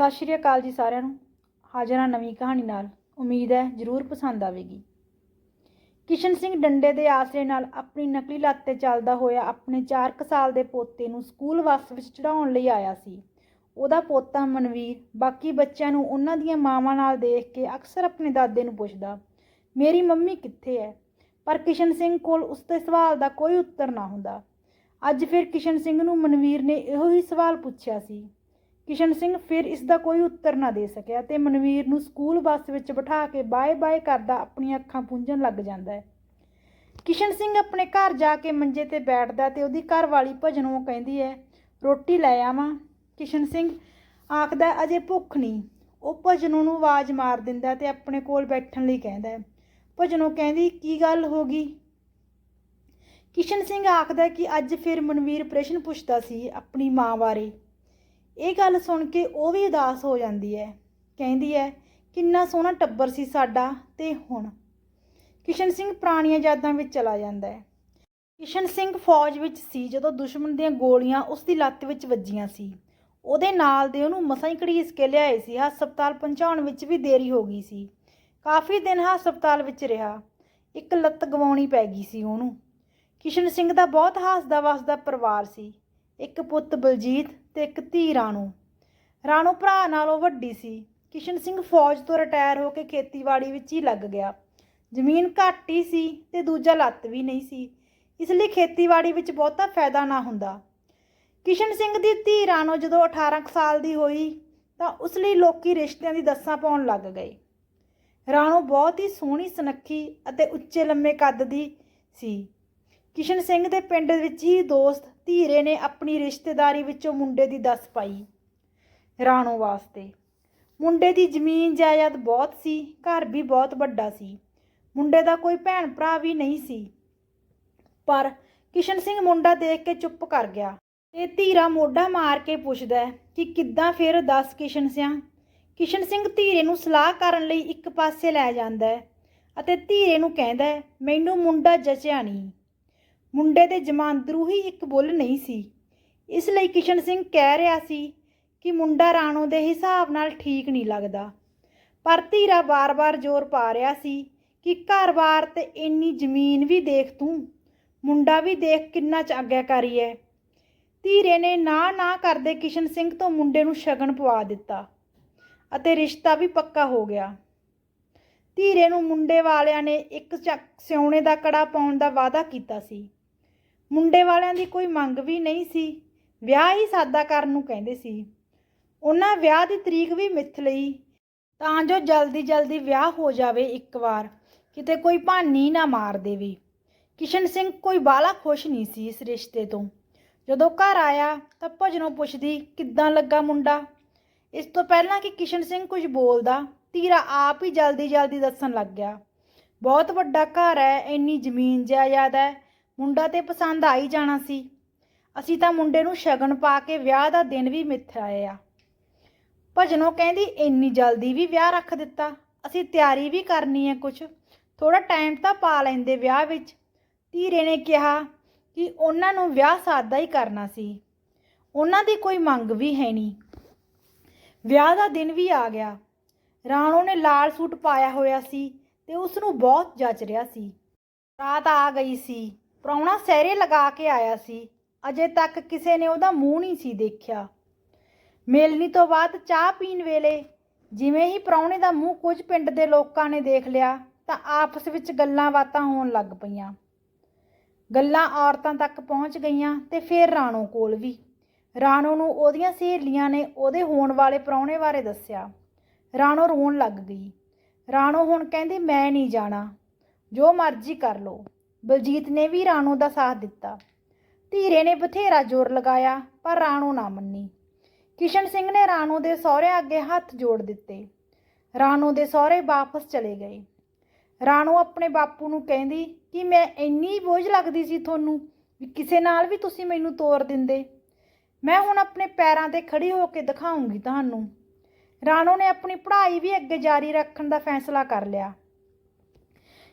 ਸਤਿ ਸ਼੍ਰੀ ਅਕਾਲ ਜੀ ਸਾਰਿਆਂ ਨੂੰ। ਹਾਜ਼ਰ ਹਾਂ ਨਵੀਂ ਕਹਾਣੀ ਨਾਲ। ਉਮੀਦ ਹੈ ਜ਼ਰੂਰ ਪਸੰਦ ਆਵੇਗੀ। ਕਿਸ਼ਨ ਸਿੰਘ ਡੰਡੇ ਦੇ ਆਸਰੇ ਨਾਲ ਆਪਣੀ ਨਕਲੀ ਲੱਤ ਤੇ ਚੱਲਦਾ ਹੋਇਆ ਆਪਣੇ 4 ਸਾਲ ਦੇ ਪੋਤੇ ਨੂੰ ਸਕੂਲ ਬੱਸ ਵਿੱਚ ਚੜਾਉਣ ਲਈ ਆਇਆ ਸੀ। ਉਹਦਾ ਪੋਤਾ ਮਨਵੀਰ ਬਾਕੀ ਬੱਚਿਆਂ ਨੂੰ ਉਹਨਾਂ ਦੀਆਂ ਮਾਵਾਂ ਨਾਲ ਦੇਖ ਕੇ ਅਕਸਰ ਆਪਣੇ ਦਾਦੇ ਨੂੰ ਪੁੱਛਦਾ, ਮੇਰੀ ਮੰਮੀ ਕਿੱਥੇ ਹੈ ਪਰ ਕਿਸ਼ਨ ਸਿੰਘ ਕੋਲ ਉਸ ਦੇ ਸਵਾਲ ਦਾ ਕੋਈ ਉੱਤਰ ਨਾ ਹੁੰਦਾ। ਅੱਜ ਫਿਰ ਕਿਸ਼ਨ ਸਿੰਘ ਨੂੰ ਮਨਵੀਰ ਨੇ ਇਹੋ ਹੀ ਸਵਾਲ ਪੁੱਛਿਆ ਸੀ ਕਿਸ਼ਨ ਸਿੰਘ ਫਿਰ ਇਸ ਦਾ ਕੋਈ ਉੱਤਰ ਨਾ ਦੇ ਸਕਿਆ ਤੇ ਮਨਵੀਰ ਨੂੰ ਸਕੂਲ ਬੱਸ ਵਿੱਚ ਬਿਠਾ ਕੇ ਬਾਏ-ਬਾਏ ਕਰਦਾ ਆਪਣੀਆਂ ਅੱਖਾਂ ਪੂੰਝਣ ਲੱਗ ਜਾਂਦਾ ਹੈ। ਕਿਸ਼ਨ ਸਿੰਘ ਆਪਣੇ ਘਰ ਜਾ ਕੇ ਮੰਜੇ ਤੇ ਬੈਠਦਾ ਤੇ ਉਹਦੀ ਘਰ ਵਾਲੀ ਭਜਨੋਂ ਕਹਿੰਦੀ ਹੈ, ਰੋਟੀ ਲੈ ਆਵਾਂ। ਕਿਸ਼ਨ ਸਿੰਘ ਆਖਦਾ, ਅਜੇ ਭੁੱਖ ਨਹੀਂ। ਉਹ ਭਜਨੋਂ ਨੂੰ ਆਵਾਜ਼ ਮਾਰ ਦਿੰਦਾ ਤੇ ਆਪਣੇ ਕੋਲ ਬੈਠਣ ਲਈ ਕਹਿੰਦਾ ਹੈ। ਭਜਨੋਂ ਕਹਿੰਦੀ, ਕੀ ਗੱਲ ਹੋ ਗਈ? ਕਿਸ਼ਨ ਸਿੰਘ ਆਖਦਾ ਕਿ ਅੱਜ ਫਿਰ ਮਨਵੀਰ ਪ੍ਰਸ਼ਨ ਪੁੱਛਦਾ ਸੀ ਆਪਣੀ ਮਾਂ ਬਾਰੇ। ਇਹ ਗੱਲ ਸੁਣ ਕੇ ਉਹ ਵੀ ਉਦਾਸ ਹੋ ਜਾਂਦੀ ਹੈ। ਕਹਿੰਦੀ ਹੈ, ਕਿੰਨਾ ਸੋਹਣਾ ਟੱਬਰ ਸੀ ਸਾਡਾ ਤੇ ਹੁਣ। ਕਿਸ਼ਨ ਸਿੰਘ ਪੁਰਾਣੀਆਂ ਯਾਦਾਂ ਵਿੱਚ ਚਲਾ ਜਾਂਦਾ ਹੈ। ਕਿਸ਼ਨ ਸਿੰਘ ਫੌਜ ਵਿੱਚ ਸੀ ਜਦੋਂ ਦੁਸ਼ਮਣ ਦੀਆਂ ਗੋਲੀਆਂ ਉਸ ਦੀ ਲੱਤ ਵਿੱਚ ਵੱਜੀਆਂ ਸੀ। ਉਹਦੇ ਨਾਲ ਦੇ ਉਹਨੂੰ ਮਸਾਂ ਹੀ ਘੜੀਸ ਕੇ ਲਿਆਏ ਸੀ। ਹਸਪਤਾਲ ਪਹੁੰਚਾਉਣ ਵਿੱਚ ਵੀ ਦੇਰੀ ਹੋ ਗਈ ਸੀ। ਕਾਫੀ ਦਿਨ ਹਸਪਤਾਲ ਵਿੱਚ ਰਿਹਾ। ਇੱਕ ਲੱਤ ਗਵਾਉਣੀ ਪੈ ਗਈ ਸੀ ਉਹਨੂੰ। ਕਿਸ਼ਨ ਸਿੰਘ ਦਾ ਬਹੁਤ ਹਾਸਦਾ ਵਸਦਾ ਪਰਿਵਾਰ ਸੀ। ਇੱਕ ਪੁੱਤ ਬਲਜੀਤ ਤੇ ਇੱਕ ਧੀ ਰਾਣੋ। ਰਾਣੋ ਭਰਾ ਨਾਲੋਂ ਵੱਡੀ ਸੀ। ਕਿਸ਼ਨ ਸਿੰਘ ਫੌਜ ਤੋਂ ਰਿਟਾਇਰ ਹੋ ਕੇ ਖੇਤੀਬਾੜੀ ਵਿੱਚ ਹੀ ਲੱਗ ਗਿਆ। ਜ਼ਮੀਨ ਘੱਟ ਹੀ ਸੀ ਤੇ ਦੂਜਾ ਲੱਤ ਵੀ ਨਹੀਂ ਸੀ। ਇਸ ਲਈ ਖੇਤੀਬਾੜੀ ਵਿੱਚ ਬਹੁਤਾ ਫਾਇਦਾ ਨਾ ਹੁੰਦਾ। ਕਿਸ਼ਨ ਸਿੰਘ ਦੀ ਧੀ ਰਾਣੋ ਜਦੋਂ 18 ਕੁ ਸਾਲ ਦੀ ਹੋਈ ਤਾਂ ਉਸ ਲਈ ਲੋਕੀ ਰਿਸ਼ਤਿਆਂ ਦੀ ਦੱਸਾਂ ਪਾਉਣ ਲੱਗ ਗਏ। ਰਾਣੋ ਬਹੁਤ ਹੀ ਸੋਹਣੀ ਸੁਨੱਖੀ ਅਤੇ ਉੱਚੇ ਲੰਮੇ ਕੱਦ ਦੀ ਸੀ। ਕਿਸ਼ਨ ਸਿੰਘ ਦੇ ਪਿੰਡ ਵਿੱਚ ਹੀ ਦੋਸਤ ਧੀਰੇ ਨੇ ਆਪਣੀ ਰਿਸ਼ਤੇਦਾਰੀ ਵਿੱਚੋਂ ਮੁੰਡੇ ਦੀ ਦੱਸ ਪਾਈ ਰਾਣੋ ਵਾਸਤੇ। ਮੁੰਡੇ ਦੀ ਜ਼ਮੀਨ ਜਾਇਦਾਦ ਬਹੁਤ ਸੀ, ਘਰ ਵੀ ਬਹੁਤ ਵੱਡਾ ਸੀ। ਮੁੰਡੇ ਦਾ ਕੋਈ ਭੈਣ ਭਰਾ ਵੀ ਨਹੀਂ ਸੀ। ਪਰ ਕਿਸ਼ਨ ਸਿੰਘ ਮੁੰਡਾ ਦੇਖ ਕੇ ਚੁੱਪ ਕਰ ਗਿਆ ਤੇ ਧੀਰਾ ਮੋਢਾ ਮਾਰ ਕੇ ਪੁੱਛਦਾ ਕਿ ਕਿੱਦਾਂ ਫਿਰ ਦੱਸ ਕਿਸ਼ਨ ਸਿਆਂ? ਕਿਸ਼ਨ ਸਿੰਘ ਧੀਰੇ ਨੂੰ ਸਲਾਹ ਕਰਨ ਲਈ ਇੱਕ ਪਾਸੇ ਲੈ ਜਾਂਦਾ ਅਤੇ ਧੀਰੇ ਨੂੰ ਕਹਿੰਦਾ ਮੈਨੂੰ ਮੁੰਡਾ ਜਚਿਆ ਨਹੀਂ। ਮੁੰਡੇ ਦੇ ਜਮਾਂਦਰੂ ਹੀ ਇੱਕ ਬੁੱਲ ਨਹੀਂ ਸੀ। ਇਸ ਲਈ ਕਿਸ਼ਨ ਸਿੰਘ ਕਹਿ ਰਿਹਾ ਸੀ ਕਿ ਮੁੰਡਾ ਰਾਣੋ ਦੇ ਹਿਸਾਬ ਨਾਲ ਠੀਕ ਨਹੀਂ ਲੱਗਦਾ। ਪਰ ਧੀਰਾ ਬਾਰ-ਬਾਰ ਜ਼ੋਰ ਪਾ ਰਿਹਾ ਸੀ ਕਿ ਘਰ-ਬਾਰ ਤੇ ਇੰਨੀ ਜ਼ਮੀਨ ਵੀ ਦੇਖ ਤੂੰ, ਮੁੰਡਾ ਵੀ ਦੇਖ ਕਿੰਨਾ ਚ ਆਗਿਆਕਾਰੀ ਹੈ ਧੀਰੇ ਨੇ ਨਾ ਨਾ ਕਰਦੇ ਕਿਸ਼ਨ ਸਿੰਘ ਤੋਂ ਮੁੰਡੇ ਨੂੰ ਸ਼ਗਨ ਪਵਾ ਦਿੱਤਾ ਅਤੇ ਰਿਸ਼ਤਾ ਵੀ ਪੱਕਾ ਹੋ ਗਿਆ। ਧੀਰੇ ਨੂੰ ਮੁੰਡੇ ਵਾਲਿਆਂ ਨੇ ਇੱਕ ਚੱਕ ਸਿਉਣੇ ਦਾ ਕੜਾ ਪਾਉਣ ਦਾ ਵਾਅਦਾ ਕੀਤਾ ਸੀ। ਮੁੰਡੇ ਵਾਲਿਆਂ ਦੀ ਕੋਈ ਮੰਗ ਵੀ ਨਹੀਂ ਸੀ। ਵਿਆਹ ਹੀ ਸਾਦਾ ਕਰਨ ਨੂੰ ਕਹਿੰਦੇ ਸੀ। ਉਹਨਾਂ ਵਿਆਹ ਦੀ ਤਰੀਕ ਵੀ ਮਿੱਥ ਲਈ। ਤਾਂ ਜੋ ਜਲਦੀ ਜਲਦੀ ਵਿਆਹ ਹੋ ਜਾਵੇ ਇੱਕ ਵਾਰ, ਕਿਤੇ ਕੋਈ ਭਾਨੀ ਨਾ ਮਾਰ ਦੇਵੇ। ਕਿਸ਼ਨ ਸਿੰਘ ਕੋਈ ਬਾਲਾ ਖੁਸ਼ ਨਹੀਂ ਸੀ ਇਸ ਰਿਸ਼ਤੇ ਤੋਂ। ਜਦੋਂ ਘਰ ਆਇਆ ਤਾਂ ਭਜਨੋਂ ਪੁੱਛਦੀ, ਕਿੱਦਾਂ ਲੱਗਾ ਮੁੰਡਾ? ਇਸ ਤੋਂ ਪਹਿਲਾਂ ਕਿ ਕਿਸ਼ਨ ਸਿੰਘ ਕੁਝ ਬੋਲਦਾ, ਧੀਰਾ ਆਪ ਹੀ ਜਲਦੀ ਜਲਦੀ ਦੱਸਣ ਲੱਗ ਗਿਆ। ਬਹੁਤ ਵੱਡਾ ਘਰ ਹੈ, ਇੰਨੀ ਜ਼ਮੀਨ ਜਾਇਦਾਦ ਹੈ ਮੁੰਡਾ ਤੇ ਪਸੰਦ ਆ ਹੀ ਜਾਣਾ ਸੀ। ਅਸੀਂ ਤਾਂ ਮੁੰਡੇ ਨੂੰ ਸ਼ਗਨ ਪਾ ਕੇ ਵਿਆਹ ਦਾ ਦਿਨ ਵੀ ਮਿੱਥ ਭਜਨੋਂ ਕਹਿੰਦੀ, ਇੰਨੀ ਜਲਦੀ ਵੀ ਵਿਆਹ ਰੱਖ ਦਿੱਤਾ। ਅਸੀਂ ਤਿਆਰੀ ਵੀ ਕਰਨੀ ਹੈ ਕੁਝ ਥੋੜਾ ਟਾਈਮ ਤਾਂ ਪਾ ਲੈਂਦੇ ਵਿਆਹ ਵਿੱਚ। ਧੀਰੇ ਨੇ ਕਿਹਾ ਕਿ ਉਹਨਾਂ ਨੂੰ ਵਿਆਹ ਸਾਦਾ ਹੀ ਕਰਨਾ ਸੀ। ਉਹਨਾਂ ਦੀ ਕੋਈ ਮੰਗ ਵੀ ਹੈ ਨਹੀਂ। ਵਿਆਹ ਦਾ ਦਿਨ ਵੀ ਆ ਗਿਆ। ਰਾਣੋ ਨੇ ਲਾਲ ਸੂਟ ਪਾਇਆ ਹੋਇਆ ਸੀ ਤੇ ਉਸ ਨੂੰ ਬਹੁਤ ਜੱਚ ਰਿਹਾ ਸੀ। ਰਾਤ ਆ ਗਈ ਸੀ। ਪ੍ਰਾਹੁਣਾ ਸਹਿਰੇ ਲਗਾ ਕੇ ਆਇਆ ਸੀ। ਅਜੇ ਤੱਕ ਕਿਸੇ ਨੇ ਉਹਦਾ ਮੂੰਹ ਨਹੀਂ ਸੀ ਦੇਖਿਆ। ਮੇਲਣੀ ਤੋਂ ਬਾਅਦ ਚਾਹ ਪੀਣ ਵੇਲੇ ਜਿਵੇਂ ਹੀ ਪ੍ਰਾਹੁਣੇ ਦਾ ਮੂੰਹ ਕੁਝ ਪਿੰਡ ਦੇ ਲੋਕਾਂ ਨੇ ਦੇਖ ਲਿਆ, ਤਾਂ ਆਪਸ ਵਿੱਚ ਗੱਲਾਂ ਬਾਤਾਂ ਹੋਣ ਲੱਗ ਪਈਆਂ। ਗੱਲਾਂ ਔਰਤਾਂ ਤੱਕ ਪਹੁੰਚ ਗਈਆਂ ਤੇ ਫਿਰ ਰਾਣੋ ਕੋਲ ਵੀ। ਰਾਣੋ ਨੂੰ ਉਹਦੀਆਂ ਸਹੇਲੀਆਂ ਨੇ ਉਹਦੇ ਹੋਣ ਵਾਲੇ ਪ੍ਰਾਹੁਣੇ ਬਾਰੇ ਦੱਸਿਆ। ਰਾਣੋ ਰੋਣ ਲੱਗ ਗਈ। ਰਾਣੋ ਹੁਣ ਕਹਿੰਦੀ, ਮੈਂ ਨਹੀਂ ਜਾਣਾ। ਜੋ ਮਰਜ਼ੀ ਕਰ ਲੋ ਬਲਜੀਤ ਨੇ ਵੀ ਰਾਣੋ ਦਾ ਸਾਥ ਦਿੱਤਾ। ਧੀਰੇ ਨੇ ਬਥੇਰਾ ਜ਼ੋਰ ਲਗਾਇਆ, ਪਰ ਰਾਣੋ ਨਾ ਮੰਨੀ। ਕਿਸ਼ਨ ਸਿੰਘ ਨੇ ਰਾਣੋ ਦੇ ਸਹੁਰੇ ਅੱਗੇ ਹੱਥ ਜੋੜ ਦਿੱਤੇ। ਰਾਣੋ ਦੇ ਸਹੁਰੇ ਵਾਪਸ ਚਲੇ ਗਏ। ਰਾਣੋ ਆਪਣੇ ਬਾਪੂ ਨੂੰ ਕਹਿੰਦੀ, ਕਿ ਮੈਂ ਇੰਨੀ ਬੋਝ ਲੱਗਦੀ ਸੀ ਤੁਹਾਨੂੰ ਵੀ ਕਿਸੇ ਨਾਲ ਵੀ ਤੁਸੀਂ ਮੈਨੂੰ ਤੋਰ ਦਿੰਦੇ? ਮੈਂ ਹੁਣ ਆਪਣੇ ਪੈਰਾਂ ਤੇ ਖੜੀ ਹੋ ਕੇ ਦਿਖਾਉਂਗੀ ਤੁਹਾਨੂੰ। ਰਾਣੋ ਨੇ ਆਪਣੀ ਪੜ੍ਹਾਈ ਵੀ ਅੱਗੇ ਜਾਰੀ ਰੱਖਣ ਦਾ ਫੈਸਲਾ ਕਰ ਲਿਆ।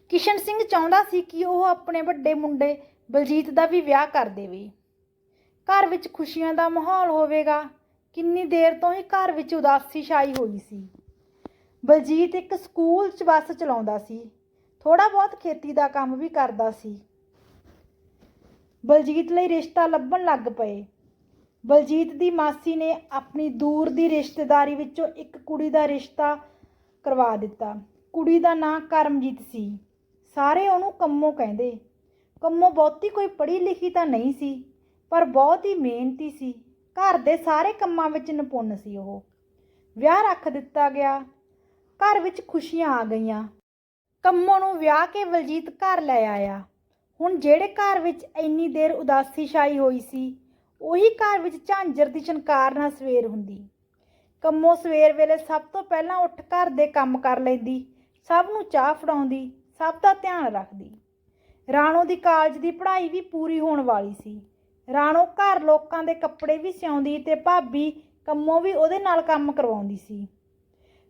ਕਿਸ਼ਨ ਸਿੰਘ ਚਾਹੁੰਦਾ ਸੀ ਕਿ ਉਹ ਆਪਣੇ ਵੱਡੇ ਮੁੰਡੇ ਬਲਜੀਤ ਦਾ ਵੀ ਵਿਆਹ ਕਰ ਦੇਵੇ। ਘਰ ਵਿੱਚ ਖੁਸ਼ੀਆਂ ਦਾ ਮਾਹੌਲ ਹੋਵੇਗਾ। ਕਿੰਨੀ ਦੇਰ ਤੋਂ ਹੀ ਘਰ ਵਿੱਚ ਉਦਾਸੀ ਛਾਈ ਹੋਈ ਸੀ। ਬਲਜੀਤ ਇੱਕ ਸਕੂਲ 'ਚ ਬੱਸ ਚਲਾਉਂਦਾ ਸੀ। ਥੋੜਾ ਬਹੁਤ ਖੇਤੀ ਦਾ ਕੰਮ ਵੀ ਕਰਦਾ ਸੀ। ਬਲਜੀਤ ਲਈ ਰਿਸ਼ਤਾ ਲੱਭਣ ਲੱਗ ਪਏ। ਬਲਜੀਤ ਦੀ ਮਾਸੀ ਨੇ ਆਪਣੀ ਦੂਰ ਦੀ ਰਿਸ਼ਤੇਦਾਰੀ ਵਿੱਚੋਂ ਇੱਕ ਕੁੜੀ ਦਾ ਰਿਸ਼ਤਾ ਕਰਵਾ ਦਿੱਤਾ। ਕੁੜੀ ਦਾ ਨਾਂ ਕਰਮਜੀਤ ਸੀ। ਸਾਰੇ ਉਹਨੂੰ ਕੰਮੋ ਕਹਿੰਦੇ। ਕੰਮੋ ਬਹੁਤੀ ਕੋਈ ਪੜ੍ਹੀ ਲਿਖੀ ਤਾਂ ਨਹੀਂ ਸੀ, ਪਰ ਬਹੁਤ ਹੀ ਮਿਹਨਤੀ ਸੀ। ਘਰ ਦੇ ਸਾਰੇ ਕੰਮਾਂ ਵਿੱਚ ਨਿਪੁੰਨ ਸੀ ਉਹ। ਵਿਆਹ ਰੱਖ ਦਿੱਤਾ ਗਿਆ। ਘਰ ਵਿੱਚ ਖੁਸ਼ੀਆਂ ਆ ਗਈਆਂ। ਕੰਮੋ ਨੂੰ ਵਿਆਹ ਕੇ ਬਲਜੀਤ ਘਰ ਲੈ ਆਇਆ। ਹੁਣ ਜਿਹੜੇ ਘਰ ਵਿੱਚ ਇੰਨੀ ਦੇਰ ਉਦਾਸੀ ਛਾਈ ਹੋਈ ਸੀ, ਉਹੀ ਘਰ ਵਿੱਚ ਝਾਂਜਰ ਦੀ ਚਨਕਾਰ ਨਾਲ ਸਵੇਰ ਹੁੰਦੀ। ਕੰਮੋ ਸਵੇਰ ਵੇਲੇ ਸਭ ਤੋਂ ਪਹਿਲਾਂ ਉੱਠ ਘਰ ਦੇ ਕੰਮ ਕਰ ਲੈਂਦੀ, ਸਭ ਨੂੰ ਚਾਹ ਫੜਾਉਂਦੀ ਸਭ ਦਾ ਧਿਆਨ ਰੱਖਦੀ। ਰਾਣੋ ਦੀ ਕਾਲਜ ਦੀ ਪੜ੍ਹਾਈ ਵੀ ਪੂਰੀ ਹੋਣ ਵਾਲੀ ਸੀ। ਰਾਣੋ ਘਰ ਲੋਕਾਂ ਦੇ ਕੱਪੜੇ ਵੀ ਸਿਉਂਦੀ ਤੇ ਭਾਬੀ ਕੰਮੋਂ ਵੀ ਉਹਦੇ ਨਾਲ ਕੰਮ ਕਰਵਾਉਂਦੀ ਸੀ।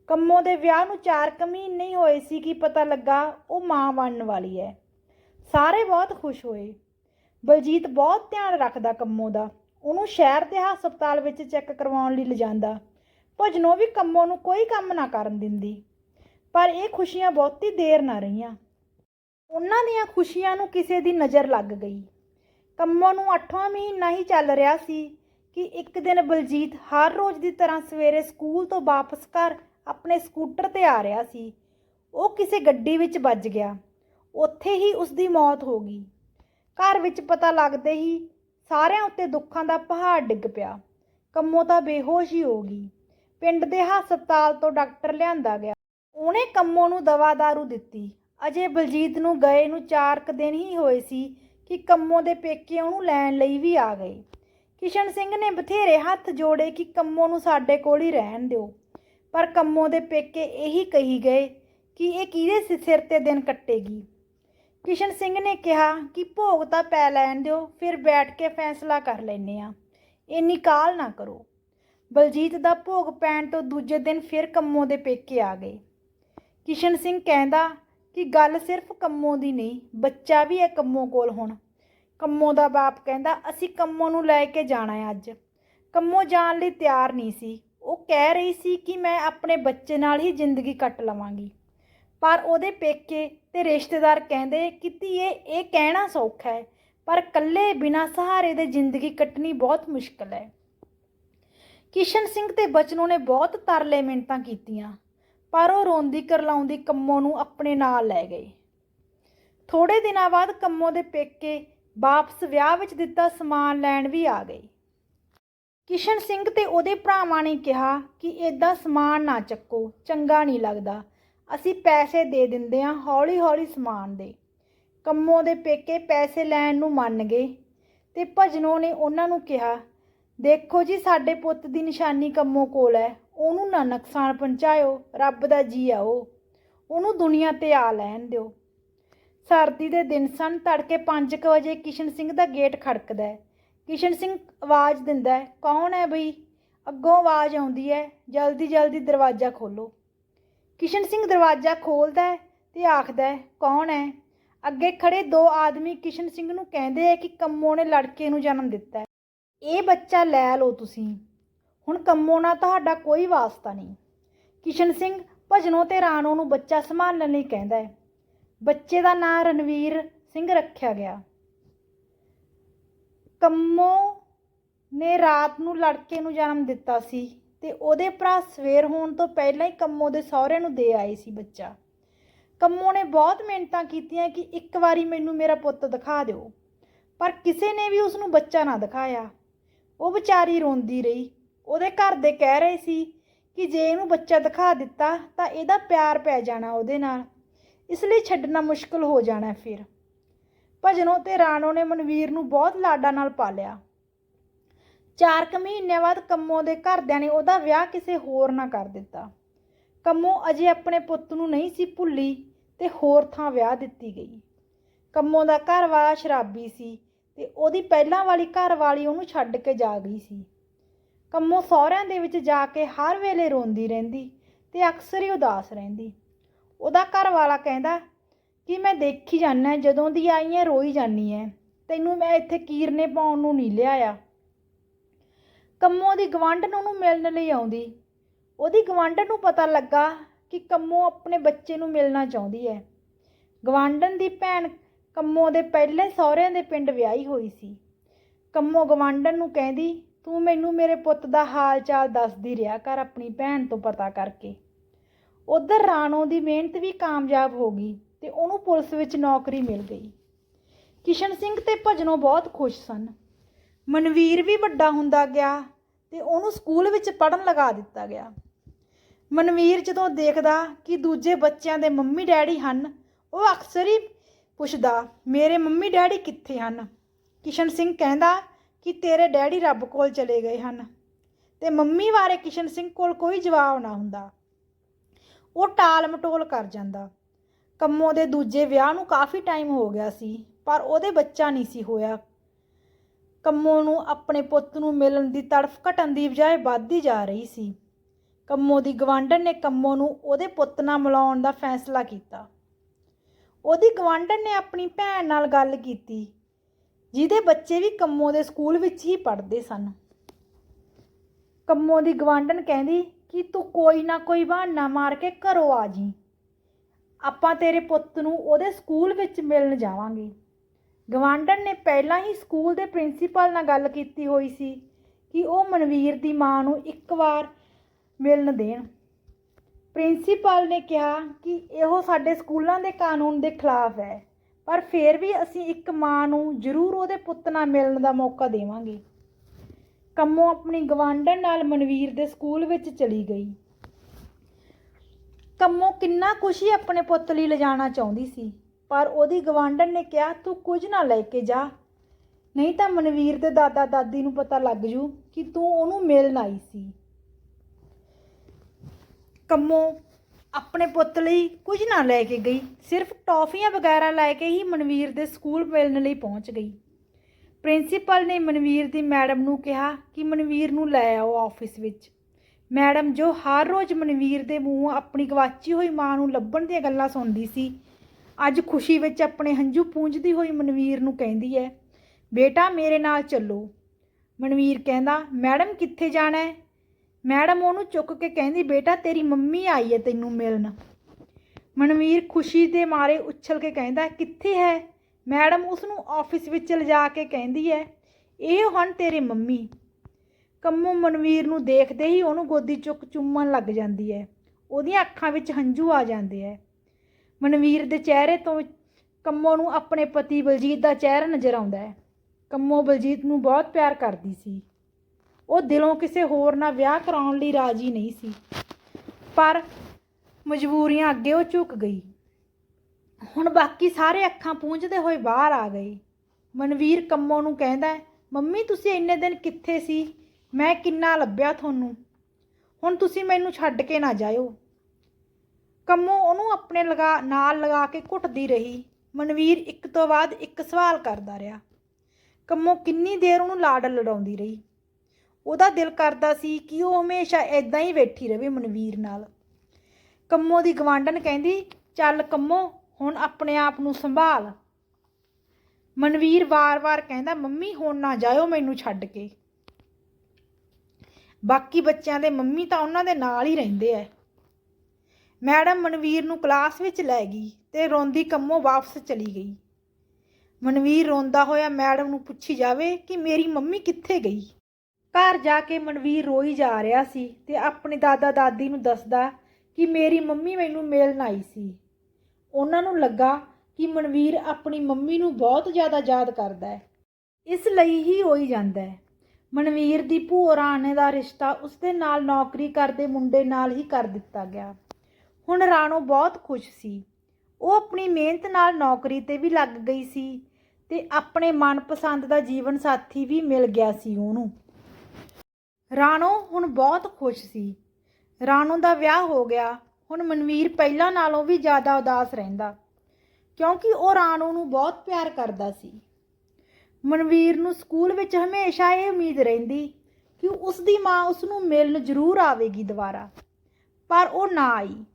ਕੰਮੋਂ ਦੇ ਵਿਆਹ ਨੂੰ 4 ਕੁ ਮਹੀਨੇ ਹੀ ਹੋਏ ਸੀ ਕਿ ਪਤਾ ਲੱਗਾ ਉਹ ਮਾਂ ਬਣਨ ਵਾਲੀ ਹੈ। ਸਾਰੇ ਬਹੁਤ ਖੁਸ਼ ਹੋਏ। ਬਲਜੀਤ ਬਹੁਤ ਧਿਆਨ ਰੱਖਦਾ ਕੰਮੋਂ ਦਾ। ਉਹਨੂੰ ਸ਼ਹਿਰ ਦੇ ਹਸਪਤਾਲ ਵਿੱਚ ਚੈੱਕ ਕਰਵਾਉਣ ਲਈ ਲਿਜਾਂਦਾ। ਭਜਨੋ ਵੀ ਕੰਮੋਂ ਨੂੰ ਕੋਈ ਕੰਮ ਨਾ ਕਰਨ ਦਿੰਦੀ। ਪਰ ਇਹ ਖੁਸ਼ੀਆਂ ਬਹੁਤੀ ਦੇਰ ਨਾ ਰਹੀਆਂ। ਉਹਨਾਂ ਦੀਆਂ ਖੁਸ਼ੀਆਂ ਨੂੰ ਕਿਸੇ ਦੀ ਨਜ਼ਰ ਲੱਗ ਗਈ। ਕੰਮੋਂ ਨੂੰ 8ਵਾਂ ਮਹੀਨਾ ਹੀ ਚੱਲ ਰਿਹਾ ਸੀ ਕਿ ਇੱਕ ਦਿਨ ਬਲਜੀਤ ਹਰ ਰੋਜ਼ ਦੀ ਤਰ੍ਹਾਂ ਸਵੇਰੇ ਸਕੂਲ ਤੋਂ ਵਾਪਸ ਘਰ ਆਪਣੇ ਸਕੂਟਰ ਤੇ ਆ ਰਿਹਾ ਸੀ। ਉਹ ਕਿਸੇ ਗੱਡੀ ਵਿੱਚ ਵੱਜ ਗਿਆ। ਉੱਥੇ ਹੀ ਉਸ ਦੀ ਮੌਤ ਹੋ ਗਈ। ਘਰ ਵਿੱਚ ਪਤਾ ਲੱਗਦੇ ਹੀ ਸਾਰਿਆਂ ਉੱਤੇ ਦੁੱਖਾਂ ਦਾ ਪਹਾੜ ਡਿੱਗ ਪਿਆ। ਕੰਮੋ ਤਾਂ ਬੇਹੋਸ਼ ਹੀ ਹੋ ਗਈ। ਪਿੰਡ ਦੇ ਹਸਪਤਾਲ ਤੋਂ ਡਾਕਟਰ ਲਿਆਂਦਾ ਗਿਆ। ਉਹਨੇ ਕੰਮੋਂ ਨੂੰ ਦਵਾ ਦਾਰੂ ਦਿੱਤੀ। ਅਜੇ ਬਲਜੀਤ ਨੂੰ ਗਏ ਨੂੰ ਚਾਰ ਕੁ ਦਿਨ ਹੀ ਹੋਏ ਸੀ ਕਿ ਕੰਮੋਂ ਦੇ ਪੇਕੇ ਉਹਨੂੰ ਲੈਣ ਲਈ ਵੀ ਆ ਗਏ। ਕਿਸ਼ਨ ਸਿੰਘ ਨੇ ਬਥੇਰੇ ਹੱਥ ਜੋੜੇ ਕਿ ਕੰਮੋਂ ਨੂੰ ਸਾਡੇ ਕੋਲ ਹੀ ਰਹਿਣ ਦਿਓ। ਪਰ ਕੰਮੋਂ ਦੇ ਪੇਕੇ ਇਹੀ ਕਹੀ ਗਏ ਕਿ ਇਹ ਕਿਹਦੇ ਸਿਰ ਤੇ ਦਿਨ ਕੱਟੇਗੀ। ਕਿਸ਼ਨ ਸਿੰਘ ਨੇ ਕਿਹਾ ਕਿ ਭੋਗ ਤਾਂ ਪੈ ਲੈਣ ਦਿਓ, ਫਿਰ ਬੈਠ ਕੇ ਫੈਸਲਾ ਕਰ ਲੈਨੇ ਆ ਇੰਨੀ ਕਾਲ ਨਾ ਕਰੋ। ਬਲਜੀਤ ਦਾ ਭੋਗ ਪੈਣ ਤੋਂ ਦੂਜੇ ਦਿਨ ਫਿਰ ਕੰਮੋ ਦੇ ਪੇਕੇ ਆ ਗਏ। ਕਿਸ਼ਨ ਸਿੰਘ ਕਹਿੰਦਾ ਕਿ ਗੱਲ ਸਿਰਫ ਕੰਮੋਂ ਦੀ ਨਹੀਂ, ਬੱਚਾ ਵੀ ਹੈ ਕੰਮੋ ਕੋਲ ਹੁਣ। ਕੰਮੋਂ ਦਾ ਬਾਪ ਕਹਿੰਦਾ, ਅਸੀਂ ਕੰਮੋਂ ਨੂੰ ਲੈ ਕੇ ਜਾਣਾ ਹੈ ਅੱਜ। ਕੰਮੋਂ ਜਾਣ ਲਈ ਤਿਆਰ ਨਹੀਂ ਸੀ। ਉਹ ਕਹਿ ਰਹੀ ਸੀ ਕਿ ਮੈਂ ਆਪਣੇ ਬੱਚੇ ਨਾਲ ਹੀ ਜ਼ਿੰਦਗੀ ਕੱਟ ਲਵਾਂਗੀ। ਪਰ ਉਹਦੇ ਪੇਕੇ ਤੇ ਰਿਸ਼ਤੇਦਾਰ ਕਹਿੰਦੇ ਕਿ ਧੀਏ, ਇਹ ਕਹਿਣਾ ਸੌਖਾ ਹੈ, ਪਰ ਇਕੱਲੇ ਬਿਨਾਂ ਸਹਾਰੇ ਦੇ ਜ਼ਿੰਦਗੀ ਕੱਟਣੀ ਬਹੁਤ ਮੁਸ਼ਕਲ ਹੈ। ਕਿਸ਼ਨ ਸਿੰਘ ਤੇ ਬਚਨੋਂ ਨੇ ਬਹੁਤ ਤਰਲੇ ਮਿੰਟਾਂ ਕੀਤੀਆਂ। ਪਰ ਉਹ ਰੋਂਦੀ ਕਰਲਾਉਂਦੀ ਕੰਮੋ ਨੂੰ ਆਪਣੇ ਨਾਲ ਲੈ ਗਏ ਥੋੜੇ ਦਿਨਾਂ ਬਾਅਦ ਕੰਮੋ ਦੇ ਪੇਕੇ ਵਾਪਸ ਵਿਆਹ ਵਿੱਚ ਦਿੱਤਾ ਸਮਾਨ ਲੈਣ ਵੀ ਆ ਗਏ ਕਿਸ਼ਨ ਸਿੰਘ ਤੇ ਉਹਦੇ ਭਰਾਵਾਂ ਨੇ ਕਿਹਾ ਕਿ ਇਦਾਂ ਸਮਾਨ ਨਾ ਚੱਕੋ, ਚੰਗਾ ਨਹੀਂ ਲੱਗਦਾ। ਅਸੀਂ ਪੈਸੇ ਦੇ ਦਿੰਦੇ ਹਾਂ, ਹੌਲੀ-ਹੌਲੀ ਸਮਾਨ ਦੇ। ਕੰਮੋ ਦੇ ਪੇਕੇ ਪੈਸੇ ਲੈਣ ਨੂੰ ਮੰਨ ਗਏ ਤੇ ਭਜਨੋਂ ਨੇ ਉਹਨਾਂ ਨੂੰ ਕਿਹਾ ਦੇਖੋ ਜੀ, ਸਾਡੇ ਪੁੱਤ ਦੀ ਨਿਸ਼ਾਨੀ ਕੰਮੋ ਕੋਲ ਹੈ ਉਹਨੂੰ ਨਾ ਨੁਕਸਾਨ ਪਹੁੰਚਾਇਓ, ਰੱਬ ਦਾ ਜੀ ਆ ਉਹ ਉਹਨੂੰ ਦੁਨੀਆ ਤੇ ਆ ਲੈਣ ਦਿਓ। ਸਰਦੀ ਦੇ ਦਿਨ ਸਨ, ਤੜਕੇ 5 ਵਜੇ ਕਿਸ਼ਨ ਸਿੰਘ ਦਾ ਗੇਟ ਖੜਕਦਾ ਹੈ ਕਿਸ਼ਨ ਸਿੰਘ ਆਵਾਜ਼ ਦਿੰਦਾ ਹੈ ਕੌਣ ਹੈ ਬਈ? ਅੱਗੋਂ ਆਵਾਜ਼ ਆਉਂਦੀ ਹੈ ਜਲਦੀ ਜਲਦੀ ਦਰਵਾਜ਼ਾ ਖੋਲੋ ਕਿਸ਼ਨ ਸਿੰਘ ਦਰਵਾਜ਼ਾ ਖੋਲਦਾ ਹੈ ਤੇ ਆਖਦਾ ਹੈ ਕੌਣ ਹੈ ਅੱਗੇ ਖੜੇ ਦੋ ਆਦਮੀ ਕਿਸ਼ਨ ਸਿੰਘ ਨੂੰ ਕਹਿੰਦੇ ਹੈ ਕਿ ਕੰਮੋ ਨੇ ਲੜਕੇ ਨੂੰ ਜਨਮ ਦਿੱਤਾ ਇਹ ਬੱਚਾ ਲੈ ਲਓ ਤੁਸੀਂ। ਹੁਣ ਕੰਮੋ ਨਾਲ ਤੁਹਾਡਾ ਕੋਈ ਵਾਸਤਾ ਨਹੀਂ। ਕਿਸ਼ਨ ਸਿੰਘ ਭਜਨੋ ਤੇ ਰਾਣੋ ਨੂੰ ਬੱਚਾ ਸੰਭਾਲਣ ਲਈ ਕਹਿੰਦਾ ਹੈ। ਬੱਚੇ ਦਾ ਨਾਂ ਰਣਵੀਰ ਸਿੰਘ ਰੱਖਿਆ ਗਿਆ। ਕੰਮੋ ਨੇ ਰਾਤ ਨੂੰ ਲੜਕੇ ਨੂੰ ਜਨਮ ਦਿੱਤਾ ਸੀ ਤੇ ਉਹਦੇ ਭਰਾ ਸਵੇਰ ਹੋਣ ਤੋਂ ਪਹਿਲਾਂ ਹੀ ਕੰਮੋ ਦੇ ਸਹੁਰੇ ਨੂੰ ਦੇ ਆਏ ਸੀ ਬੱਚਾ। ਕੰਮੋ ਨੇ ਬਹੁਤ ਮਿਹਨਤਾਂ ਕੀਤੀਆਂ ਕਿ ਇੱਕ ਵਾਰੀ ਮੈਨੂੰ ਮੇਰਾ ਪੁੱਤ ਦਿਖਾ ਦਿਓ। ਪਰ ਕਿਸੇ ਨੇ ਵੀ ਉਸ ਨੂੰ ਬੱਚਾ ਨਾ ਦਿਖਾਇਆ। ਉਹ ਵਿਚਾਰੀ ਰੋਂਦੀ ਰਹੀ। ਉਹਦੇ ਘਰ ਦੇ ਕਹਿ ਰਹੇ ਸੀ ਕਿ ਜੇ ਇਹਨੂੰ ਬੱਚਾ ਦਿਖਾ ਦਿੱਤਾ ਤਾਂ ਇਹਦਾ ਪਿਆਰ ਪੈ ਜਾਣਾ ਉਹਦੇ ਨਾਲ। ਇਸ ਲਈ ਛੱਡਣਾ ਮੁਸ਼ਕਲ ਹੋ ਜਾਣਾ ਫਿਰ। ਭਜਨੋਂ ਤੇ ਰਾਣੋ ਨੇ ਮਨਵੀਰ ਨੂੰ ਬਹੁਤ ਲਾਡਾਂ ਨਾਲ ਪਾਲਿਆ। ਚਾਰ ਕੁ ਮਹੀਨਿਆਂ ਬਾਅਦ ਕੰਮੋ ਦੇ ਘਰਦਿਆਂ ਨੇ ਉਹਦਾ ਵਿਆਹ ਕਿਸੇ ਹੋਰ ਨਾਲ ਕਰ ਦਿੱਤਾ। ਕੰਮੋ ਅਜੇ ਆਪਣੇ ਪੁੱਤ ਨੂੰ ਨਹੀਂ ਸੀ ਭੁੱਲੀ ਤੇ ਹੋਰ ਥਾਂ ਵਿਆਹ ਦਿੱਤੀ ਗਈ। ਕੰਮੋ ਦਾ ਘਰਵਾਲਾ ਸ਼ਰਾਬੀ ਸੀ। ਤੇ ਉਹਦੀ ਪਹਿਲਾਂ ਵਾਲੀ ਘਰ ਵਾਲੀ ਉਹਨੂੰ ਛੱਡ ਕੇ ਜਾ ਗਈ ਸੀ। ਕੰਮੋ ਸਹੁਰਿਆਂ ਦੇ ਵਿੱਚ ਜਾ ਕੇ ਹਰ ਵੇਲੇ ਰੋਂਦੀ ਰਹਿੰਦੀ ਤੇ ਅਕਸਰ ਹੀ ਉਦਾਸ ਰਹਿੰਦੀ। ਉਹਦਾ ਘਰ ਵਾਲਾ ਕਹਿੰਦਾ, ਕਿ ਮੈਂ ਦੇਖੀ ਜਾਣਾ ਜਦੋਂ ਦੀ ਆਈ ਐ ਰੋਈ ਜਾਨੀ ਐ ਤੈਨੂੰ ਮੈਂ ਇੱਥੇ ਕੀਰਨੇ ਪਾਉਣ ਨੂੰ ਨਹੀਂ ਲਿਆਇਆ। ਕੰਮੋ ਦੀ ਗਵਾਂਢਣ ਉਹਨੂੰ ਮਿਲਣ ਲਈ ਆਉਂਦੀ। ਉਹਦੀ ਗਵਾਂਢਣ ਨੂੰ ਪਤਾ ਲੱਗਾ ਕਿ ਕੰਮੋ ਆਪਣੇ ਬੱਚੇ ਨੂੰ ਮਿਲਣਾ ਚਾਹੁੰਦੀ ਹੈ। ਗਵਾਂਢਣ ਦੀ ਭੈਣ ਕੰਮੋ ਦੇ ਪਹਿਲੇ ਸਹੁਰਿਆਂ ਦੇ ਪਿੰਡ ਵਿਆਹੀ ਹੋਈ ਸੀ। ਕੰਮੋ ਗਵਾਂਢਣ ਨੂੰ ਕਹਿੰਦੀ, ਤੂੰ ਮੈਨੂੰ ਮੇਰੇ ਪੁੱਤ ਦਾ ਹਾਲ ਚਾਲ ਦੱਸਦੀ ਰਿਹਾ ਕਰ ਆਪਣੀ ਭੈਣ ਤੋਂ ਪਤਾ ਕਰਕੇ। ਉਧਰ ਰਾਣੋ ਦੀ ਮਿਹਨਤ ਵੀ ਕਾਮਯਾਬ ਹੋ ਗਈ ਤੇ ਉਹਨੂੰ ਪੁਲਿਸ ਵਿੱਚ ਨੌਕਰੀ ਮਿਲ ਗਈ। ਕਿਸ਼ਨ ਸਿੰਘ ਤੇ ਭਜਨੋਂ ਬਹੁਤ ਖੁਸ਼ ਸਨ। ਮਨਵੀਰ ਵੀ ਵੱਡਾ ਹੁੰਦਾ ਗਿਆ ਤੇ ਉਹਨੂੰ ਸਕੂਲ ਵਿੱਚ ਪੜਨ ਲਗਾ ਦਿੱਤਾ ਗਿਆ। ਮਨਵੀਰ ਜਦੋਂ ਦੇਖਦਾ ਕਿ ਦੂਜੇ ਬੱਚਿਆਂ ਦੇ ਮੰਮੀ ਡੈਡੀ ਹਨ, ਉਹ ਅਕਸਰ ਹੀ ਪੁੱਛਦਾ, ਮੇਰੇ ਮੰਮੀ ਡੈਡੀ ਕਿੱਥੇ ਹਨ? ਕਿਸ਼ਨ ਸਿੰਘ ਕਹਿੰਦਾ ਕਿ ਤੇਰੇ ਡੈਡੀ ਰੱਬ ਕੋਲ ਚਲੇ ਗਏ ਹਨ ਤੇ ਮੰਮੀ ਬਾਰੇ ਕਿਸ਼ਨ ਸਿੰਘ ਕੋਲ ਕੋਈ ਜਵਾਬ ਨਾ ਹੁੰਦਾ। ਉਹ ਟਾਲ ਮਟੋਲ ਕਰ ਜਾਂਦਾ। ਕੰਮੋ ਦੇ ਦੂਜੇ ਵਿਆਹ ਨੂੰ ਕਾਫੀ ਟਾਈਮ ਹੋ ਗਿਆ ਸੀ, ਪਰ ਉਹਦੇ ਬੱਚਾ ਨਹੀਂ ਸੀ ਹੋਇਆ। ਕੰਮੋ ਨੂੰ ਆਪਣੇ ਪੁੱਤ ਨੂੰ ਮਿਲਣ ਦੀ ਤੜਫ ਘਟਣ ਦੀ ਬਜਾਏ ਵੱਧਦੀ ਜਾ ਰਹੀ ਸੀ। ਕੰਮੋ ਦੀ ਗਵਾਂਢਣ ਨੇ ਕੰਮੋ ਨੂੰ ਉਹਦੇ ਪੁੱਤ ਨਾਲ ਮਿਲਾਉਣ ਦਾ ਫੈਸਲਾ ਕੀਤਾ। ਉਹਦੀ ਗਵਾਂਢਣ ਨੇ ਆਪਣੀ ਭੈਣ ਨਾਲ ਗੱਲ ਕੀਤੀ, ਜਿਹਦੇ ਬੱਚੇ ਵੀ ਕੰਮੋ ਦੇ ਸਕੂਲ ਵਿੱਚ ਹੀ ਪੜ੍ਹਦੇ ਸਨ। ਕੰਮੋ ਦੀ ਗਵਾਂਢਣ ਕਹਿੰਦੀ ਕਿ ਤੂੰ ਕੋਈ ਨਾ ਕੋਈ ਬਹਾਨਾ ਮਾਰ ਕੇ ਘਰੋਂ ਆ ਜੀ ਆਪਾਂ ਤੇਰੇ ਪੁੱਤ ਨੂੰ ਉਹਦੇ ਸਕੂਲ ਵਿੱਚ ਮਿਲਣ ਜਾਵਾਂਗੇ। ਗਵਾਂਢਣ ਨੇ ਪਹਿਲਾਂ ਹੀ ਸਕੂਲ ਦੇ ਪ੍ਰਿੰਸੀਪਲ ਨਾਲ ਗੱਲ ਕੀਤੀ ਹੋਈ ਸੀ ਕਿ ਉਹ ਮਨਵੀਰ ਦੀ ਮਾਂ ਨੂੰ ਇੱਕ ਵਾਰ ਮਿਲਣ ਦੇਣ। ਪ੍ਰਿੰਸੀਪਲ ਨੇ ਕਿਹਾ ਕਿ ਇਹੋ ਸਾਡੇ ਸਕੂਲਾਂ ਦੇ ਕਾਨੂੰਨ ਦੇ ਖਿਲਾਫ ਹੈ, ਪਰ ਫਿਰ ਵੀ ਅਸੀਂ ਇੱਕ ਮਾਂ ਨੂੰ ਜ਼ਰੂਰ ਉਹਦੇ ਪੁੱਤ ਨਾਲ ਮਿਲਣ ਦਾ ਮੌਕਾ ਦੇਵਾਂਗੇ। ਕੰਮੋਂ ਆਪਣੀ ਗਵਾਂਢਣ ਨਾਲ ਮਨਵੀਰ ਦੇ ਸਕੂਲ ਵਿੱਚ ਚਲੀ ਗਈ। ਕੰਮੋਂ ਕਿੰਨਾ ਕੁਛ ਹੀ ਆਪਣੇ ਪੁੱਤ ਲਈ ਲਿਜਾਣਾ ਚਾਹੁੰਦੀ ਸੀ, ਪਰ ਉਹਦੀ ਗਵਾਂਢਣ ਨੇ ਕਿਹਾ, ਤੂੰ ਕੁਝ ਨਾ ਲੈ ਕੇ ਜਾ। ਨਹੀਂ ਤਾਂ ਮਨਵੀਰ ਦੇ ਦਾਦਾ ਦਾਦੀ ਨੂੰ ਪਤਾ ਲੱਗ ਜੂ ਕਿ ਤੂੰ ਉਹਨੂੰ ਮਿਲਣ ਆਈ ਸੀ। ਕੰਮੋ ਆਪਣੇ ਪੁੱਤ ਲਈ ਕੁਝ ਨਾ ਲੈ ਕੇ ਗਈ। ਸਿਰਫ ਟੌਫੀਆਂ ਵਗੈਰਾ ਲੈ ਕੇ ਹੀ ਮਨਵੀਰ ਦੇ ਸਕੂਲ ਮਿਲਣ ਲਈ ਪਹੁੰਚ ਗਈ। ਪ੍ਰਿੰਸੀਪਲ ਨੇ ਮਨਵੀਰ ਦੀ ਮੈਡਮ ਨੂੰ ਕਿਹਾ ਕਿ ਮਨਵੀਰ ਨੂੰ ਲੈ ਆਓ ਆਫਿਸ ਵਿੱਚ। ਮੈਡਮ ਜੋ ਹਰ ਰੋਜ਼ ਮਨਵੀਰ ਦੇ ਮੂੰਹੋਂ ਆਪਣੀ ਗਵਾਚੀ ਹੋਈ ਮਾਂ ਨੂੰ ਲੱਭਣ ਦੀਆਂ ਗੱਲਾਂ ਸੁਣਦੀ ਸੀ, ਅੱਜ ਖੁਸ਼ੀ ਵਿੱਚ ਆਪਣੇ ਹੰਝੂ ਪੂੰਝਦੀ ਹੋਈ ਮਨਵੀਰ ਨੂੰ ਕਹਿੰਦੀ ਹੈ, ਬੇਟਾ ਮੇਰੇ ਨਾਲ ਚੱਲੋ। ਮਨਵੀਰ ਕਹਿੰਦਾ, ਮੈਡਮ ਕਿੱਥੇ ਜਾਣਾ ਹੈ? ਮੈਡਮ ਉਹਨੂੰ ਚੁੱਕ ਕੇ ਕਹਿੰਦੀ, ਬੇਟਾ, ਤੇਰੀ ਮੰਮੀ ਆਈ ਹੈ ਤੈਨੂੰ ਮਿਲਣ। ਮਨਵੀਰ ਖੁਸ਼ੀ ਦੇ ਮਾਰੇ ਉੱਛਲ ਕੇ ਕਹਿੰਦਾ, ਕਿੱਥੇ ਹੈ? ਮੈਡਮ ਉਸ ਨੂੰ ਆਫਿਸ ਵਿੱਚ ਲਿਜਾ ਕੇ ਕਹਿੰਦੀ ਹੈ, ਇਹ ਹਨ ਤੇਰੇ ਮੰਮੀ। ਕੰਮੂ ਮਨਵੀਰ ਨੂੰ ਦੇਖਦੇ ਹੀ ਉਹਨੂੰ ਗੋਦੀ ਚੁੱਕ ਚੁੰਮਣ ਲੱਗ ਜਾਂਦੀ ਹੈ। ਉਹਦੀਆਂ ਅੱਖਾਂ ਵਿੱਚ ਹੰਝੂ ਆ ਜਾਂਦੇ ਹੈ। ਮਨਵੀਰ ਦੇ ਚਿਹਰੇ ਤੋਂ ਕੰਮੋ ਨੂੰ ਆਪਣੇ ਪਤੀ ਬਲਜੀਤ ਦਾ ਚਿਹਰਾ ਨਜ਼ਰ ਆਉਂਦਾ ਹੈ। ਕੰਮੋ ਬਲਜੀਤ ਨੂੰ ਬਹੁਤ ਪਿਆਰ ਕਰਦੀ ਸੀ। ਉਹ ਦਿਲੋਂ ਕਿਸੇ ਹੋਰ ਨਾਲ ਵਿਆਹ ਕਰਾਉਣ ਲਈ ਰਾਜੀ ਨਹੀਂ ਸੀ। ਪਰ ਮਜਬੂਰੀਆਂ ਅੱਗੇ ਉਹ ਝੁਕ ਗਈ। ਹੁਣ ਬਾਕੀ ਸਾਰੇ ਅੱਖਾਂ ਪੂੰਝਦੇ ਹੋਏ ਬਾਹਰ ਆ ਗਏ। ਮਨਵੀਰ ਕੰਮੋ ਨੂੰ ਕਹਿੰਦਾ, ਮੰਮੀ, ਤੁਸੀਂ ਇੰਨੇ ਦਿਨ ਕਿੱਥੇ ਸੀ? ਮੈਂ ਕਿੰਨਾ ਲੱਭਿਆ ਤੁਹਾਨੂੰ? ਹੁਣ ਤੁਸੀਂ ਮੈਨੂੰ ਛੱਡ ਕੇ ਨਾ ਜਾਇਓ। ਕੰਮੋ ਉਹਨੂੰ ਆਪਣੇ ਲਗਾ, ਨਾਲ ਲਗਾ ਕੇ ਘੁੱਟਦੀ ਰਹੀ। ਮਨਵੀਰ ਇੱਕ ਤੋਂ ਬਾਅਦ ਇੱਕ ਸਵਾਲ ਕਰਦਾ ਰਿਹਾ। ਕੰਮੋ ਕਿੰਨੀ ਦੇਰ ਉਹਨੂੰ ਲਾਡ ਲੜਾਉਂਦੀ ਰਹੀ? ਉਹਦਾ ਦਿਲ ਕਰਦਾ ਸੀ ਕਿ ਉਹ ਹਮੇਸ਼ਾ ਇਦਾਂ ਹੀ ਬੈਠੀ ਰਹੇ ਮਨਵੀਰ ਨਾਲ। ਕੰਮੋ ਦੀ ਗਵਾਂਢਣ ਕਹਿੰਦੀ, ਚੱਲ ਕੰਮੋ, ਹੁਣ ਆਪਣੇ ਆਪ ਨੂੰ ਸੰਭਾਲ। ਮਨਵੀਰ ਵਾਰ-ਵਾਰ ਕਹਿੰਦਾ, ਮੰਮੀ, ਹੁਣ ਨਾ ਜਾਇਓ ਮੈਨੂੰ ਛੱਡ ਕੇ। ਬਾਕੀ ਬੱਚਿਆਂ ਦੇ ਮੰਮੀ ਤਾਂ ਉਹਨਾਂ ਦੇ ਨਾਲ ਹੀ ਰਹਿੰਦੇ ਐ। ਮੈਡਮ ਮਨਵੀਰ ਨੂੰ ਕਲਾਸ ਵਿੱਚ ਲੈ ਗਈ ਤੇ ਰੋਂਦੀ ਕੰਮੋਂ ਵਾਪਸ ਚਲੀ ਗਈ। ਮਨਵੀਰ ਰੋਂਦਾ ਹੋਇਆ ਮੈਡਮ ਨੂੰ ਪੁੱਛੀ ਜਾਵੇ ਕਿ ਮੇਰੀ ਮੰਮੀ ਕਿੱਥੇ ਗਈ? ਘਰ ਜਾ ਕੇ ਮਨਵੀਰ ਰੋਈ ਜਾ ਰਿਹਾ ਸੀ ਤੇ ਆਪਣੇ ਦਾਦਾ ਦਾਦੀ ਨੂੰ ਦੱਸਦਾ ਕਿ ਮੇਰੀ ਮੰਮੀ ਮੈਨੂੰ ਮਿਲਣ ਆਈ ਸੀ। ਉਹਨਾਂ ਨੂੰ ਲੱਗਾ ਕਿ ਮਨਵੀਰ ਆਪਣੀ ਮੰਮੀ ਨੂੰ ਬਹੁਤ ਜ਼ਿਆਦਾ ਯਾਦ ਕਰਦਾ ਹੈ। ਇਸ ਲਈ ਹੀ ਰੋਈ ਜਾਂਦਾ ਹੈ। ਮਨਵੀਰ ਦੀ ਭੂਆ ਰਾਣੇ ਦਾ ਰਿਸ਼ਤਾ ਉਸਦੇ ਨਾਲ ਨੌਕਰੀ ਕਰਦੇ ਮੁੰਡੇ ਨਾਲ ਹੀ ਕਰ ਦਿੱਤਾ ਗਿਆ। ਹੁਣ ਰਾਣੋ ਬਹੁਤ ਖੁਸ਼ ਸੀ। ਉਹ ਆਪਣੀ ਮਿਹਨਤ ਨਾਲ ਨੌਕਰੀ ਤੇ ਵੀ ਲੱਗ ਗਈ ਸੀ ਤੇ ਆਪਣੇ ਮਨਪਸੰਦ ਦਾ ਜੀਵਨ ਸਾਥੀ ਵੀ ਮਿਲ ਗਿਆ ਸੀ ਉਹਨੂੰ। ਰਾਣੋ ਹੁਣ ਬਹੁਤ ਖੁਸ਼ ਸੀ। ਰਾਣੋ ਦਾ ਵਿਆਹ ਹੋ ਗਿਆ। ਹੁਣ ਮਨਵੀਰ ਪਹਿਲਾਂ ਨਾਲੋਂ ਵੀ ਜ਼ਿਆਦਾ ਉਦਾਸ ਰਹਿੰਦਾ। ਕਿਉਂਕਿ ਉਹ ਰਾਣੋ ਨੂੰ ਬਹੁਤ ਪਿਆਰ ਕਰਦਾ ਸੀ। ਮਨਵੀਰ ਨੂੰ ਸਕੂਲ ਵਿੱਚ ਹਮੇਸ਼ਾ ਇਹ ਉਮੀਦ ਰਹਿੰਦੀ ਕਿ ਉਸ ਦੀ ਮਾਂ ਉਸ ਨੂੰ ਮਿਲਣ ਜ਼ਰੂਰ ਆਵੇਗੀ ਦੁਬਾਰਾ। ਪਰ ਉਹ ਨਾ ਆਈ।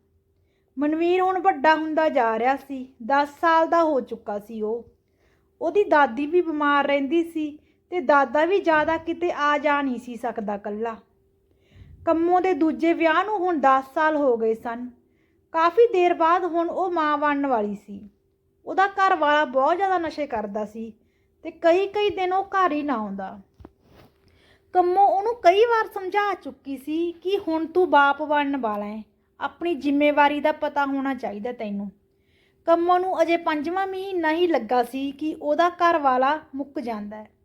ਮਨਵੀਰ ਹੁਣ ਵੱਡਾ ਹੁੰਦਾ ਜਾ ਰਿਹਾ ਸੀ। 10 ਸਾਲ ਦਾ ਹੋ ਚੁੱਕਾ ਸੀ ਉਹ। ਉਹਦੀ ਦਾਦੀ ਵੀ ਬਿਮਾਰ ਰਹਿੰਦੀ ਸੀ। ਤੇ ਦਾਦਾ ਵੀ ਜ਼ਿਆਦਾ ਕਿਤੇ ਆ ਜਾ ਨਹੀਂ ਸੀ ਸਕਦਾ ਕੱਲਾ ਕੰਮੋਂ ਦੇ ਦੂਜੇ ਵਿਆਹ ਨੂੰ ਹੁਣ 10 ਸਾਲ ਹੋ ਗਏ ਸਨ। ਕਾਫੀ ਦੇਰ ਬਾਅਦ ਹੁਣ ਉਹ ਮਾਂ ਬਣਨ ਵਾਲੀ ਸੀ। ਉਹਦਾ ਘਰ ਵਾਲਾ ਬਹੁਤ ਜ਼ਿਆਦਾ ਨਸ਼ੇ ਕਰਦਾ ਸੀ ਤੇ ਕਈ ਕਈ ਦਿਨ ਉਹ ਘਰ ਹੀ ਨਾ ਆਉਂਦਾ। ਕੰਮੋ ਉਹਨੂੰ ਕਈ ਵਾਰ ਸਮਝਾ ਚੁੱਕੀ ਸੀ ਕਿ ਹੁਣ ਤੂੰ ਬਾਪ ਬਣਨ ਵਾਲਾ ਹੈ। ਆਪਣੀ ਜ਼ਿੰਮੇਵਾਰੀ ਦਾ ਪਤਾ ਹੋਣਾ ਚਾਹੀਦਾ ਤੈਨੂੰ। ਕੰਮੋ ਨੂੰ ਅਜੇ ਪੰਜਵਾਂ ਮਹੀਨਾ ਹੀ ਲੱਗਾ ਸੀ ਕਿ ਉਹਦਾ ਘਰ ਵਾਲਾ ਮੁੱਕ ਜਾਂਦਾ ਹੈ।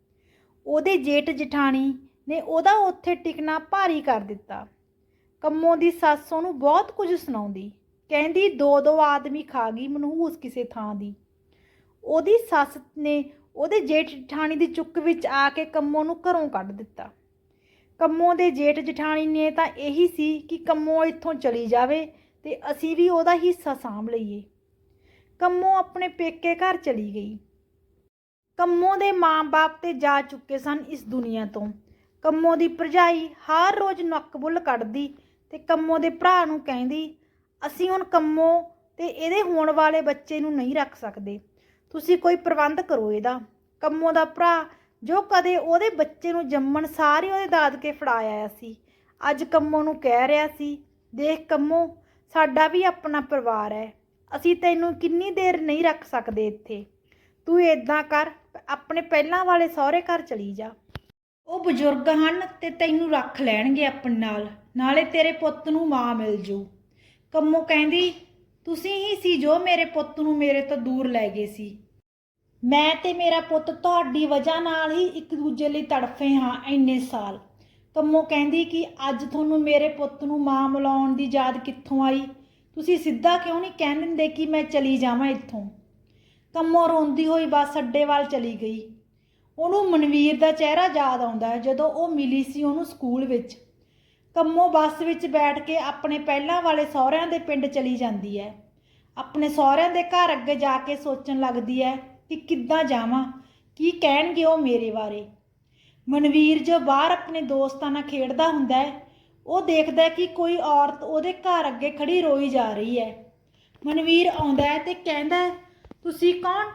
ਉਹਦੇ ਜੇਠ ਜਠਾਣੀ ਨੇ ਉਹਦਾ ਉੱਥੇ ਟਿਕਣਾ ਭਾਰੀ ਕਰ ਦਿੱਤਾ। ਕੰਮੋਂ ਦੀ ਸੱਸ ਉਹਨੂੰ ਬਹੁਤ ਕੁਝ ਸੁਣਾਉਂਦੀ। ਕਹਿੰਦੀ, ਦੋ ਦੋ ਆਦਮੀ ਖਾ ਗਈ ਮਨਹੂਸ ਕਿਸੇ ਥਾਂ ਦੀ। ਉਹਦੀ ਸੱਸ ਨੇ ਉਹਦੇ ਜੇਠ ਜਠਾਣੀ ਦੀ ਚੁੱਕ ਵਿੱਚ ਆ ਕੇ ਕੰਮੋਂ ਨੂੰ ਘਰੋਂ ਕੱਢ ਦਿੱਤਾ। ਕੰਮੋਂ ਦੇ ਜੇਠ ਜਠਾਣੀ ਨੇ ਤਾਂ ਇਹੀ ਸੀ ਕਿ ਕੰਮੋਂ ਇੱਥੋਂ ਚਲੀ ਜਾਵੇ ਤੇ ਅਸੀਂ ਵੀ ਉਹਦਾ ਹਿੱਸਾ ਸਾਂਭ ਲਈਏ। ਕੰਮੋਂ ਆਪਣੇ ਪੇਕੇ ਘਰ ਚਲੀ ਗਈ। ਕੰਮੋਂ ਦੇ ਮਾਂ-ਬਾਪ ਤੇ ਜਾ ਚੁੱਕੇ ਸਨ ਇਸ ਦੁਨੀਆ ਤੋਂ। ਕੰਮੋ ਦੀ ਭਰਜਾਈ ਹਰ ਰੋਜ਼ ਨੱਕ ਬੁੱਲ ਕੱਢਦੀ ਤੇ ਕੰਮੋਂ ਦੇ ਭਰਾ ਨੂੰ ਕਹਿੰਦੀ, ਅਸੀਂ ਹੁਣ ਕੰਮੋ ਤੇ ਇਹਦੇ ਹੋਣ ਵਾਲੇ ਬੱਚੇ ਨੂੰ ਨਹੀਂ ਰੱਖ ਸਕਦੇ। ਤੁਸੀਂ ਕੋਈ ਪ੍ਰਬੰਧ ਕਰੋ ਇਹਦਾ। ਕੰਮੋਂ ਦਾ ਭਰਾ ਜੋ ਕਦੇ ਉਹਦੇ ਬੱਚੇ ਨੂੰ ਜੰਮਣ ਸਾਰੇ ਉਹਦੇ ਦਾਦਕੇ ਫੜਾ ਆਇਆ ਸੀ। ਅੱਜ ਕੰਮੋ ਨੂੰ ਕਹਿ ਰਿਹਾ ਸੀ, ਦੇਖ ਕੰਮੋ, ਸਾਡਾ ਵੀ ਆਪਣਾ ਪਰਿਵਾਰ ਹੈ। ਅਸੀਂ ਤੈਨੂੰ ਕਿੰਨੀ ਦੇਰ ਨਹੀਂ ਰੱਖ ਸਕਦੇ ਇੱਥੇ। ਤੂੰ ਇਦਾਂ ਕਰ, ਆਪਣੇ ਪਹਿਲਾਂ ਵਾਲੇ ਸਹੁਰੇ ਘਰ ਚਲੀ ਜਾ। ਉਹ ਬਜ਼ੁਰਗ ਹਨ ਤੇ ਤੈਨੂੰ ਰੱਖ ਲੈਣਗੇ ਆਪਣੇ ਨਾਲ, ਨਾਲੇ ਤੇਰੇ ਪੁੱਤ ਨੂੰ ਮਾਂ ਮਿਲ ਜੂ। ਕੰਮੋ ਕਹਿੰਦੀ, ਤੁਸੀਂ ਹੀ ਸੀ ਜੋ ਮੇਰੇ ਪੁੱਤ ਨੂੰ ਮੇਰੇ ਤੋਂ ਦੂਰ ਲੈ ਗਏ ਸੀ। ਮੈਂ ਤੇ ਮੇਰਾ ਪੁੱਤ ਤੁਹਾਡੀ ਵਜ੍ਹਾ ਨਾਲ ਹੀ ਇੱਕ ਦੂਜੇ ਲਈ ਤੜਫੇ ਹਾਂ ਇੰਨੇ ਸਾਲ। ਕੰਮੋ ਕਹਿੰਦੀ ਕਿ ਅੱਜ ਤੁਹਾਨੂੰ ਮੇਰੇ ਪੁੱਤ ਨੂੰ ਮਾਂ ਮਿਲਾਉਣ ਦੀ ਯਾਦ ਕਿੱਥੋਂ ਆਈ? ਤੁਸੀਂ ਸਿੱਧਾ ਕਿਉਂ ਨਹੀਂ ਕਹਿ ਦਿੰਦੇ ਕਿ ਮੈਂ ਚਲੀ ਜਾਵਾਂ ਇੱਥੋਂ? ਕੰਮੋਂ ਰੋਂਦੀ ਹੋਈ ਬੱਸ ਅੱਡੇ ਵੱਲ ਚਲੀ ਗਈ। ਉਹਨੂੰ ਮਨਵੀਰ ਦਾ ਚਿਹਰਾ ਯਾਦ ਆਉਂਦਾ ਹੈ ਜਦੋਂ ਉਹ ਮਿਲੀ ਸੀ ਉਹਨੂੰ ਸਕੂਲ ਵਿੱਚ। ਕੰਮੋਂ ਬੱਸ ਵਿੱਚ ਬੈਠ ਕੇ ਆਪਣੇ ਪਹਿਲਾਂ ਵਾਲੇ ਸਹੁਰਿਆਂ ਦੇ ਪਿੰਡ ਚਲੀ ਜਾਂਦੀ ਹੈ। ਆਪਣੇ ਸਹੁਰਿਆਂ ਦੇ ਘਰ ਅੱਗੇ ਜਾ ਕੇ ਸੋਚਣ ਲੱਗਦੀ ਹੈ ਕਿ ਕਿੱਦਾਂ ਜਾਵਾਂ ਕੀ ਕਹਿਣਗੇ ਉਹ ਮੇਰੇ ਬਾਰੇ। ਮਨਵੀਰ ਜੋ ਬਾਹਰ ਆਪਣੇ ਦੋਸਤਾਂ ਨਾਲ ਖੇਡਦਾ ਹੁੰਦਾ ਹੈ ਉਹ ਦੇਖਦਾ ਹੈ ਕਿ ਕੋਈ ਔਰਤ ਉਹਦੇ ਘਰ ਅੱਗੇ ਖੜੀ ਰੋਈ ਜਾ ਰਹੀ ਹੈ। ਮਨਵੀਰ ਆਉਂਦਾ ਹੈ ਤੇ ਕਹਿੰਦਾ ਹੈ, ਤੁਸੀਂ ਕੌਣ?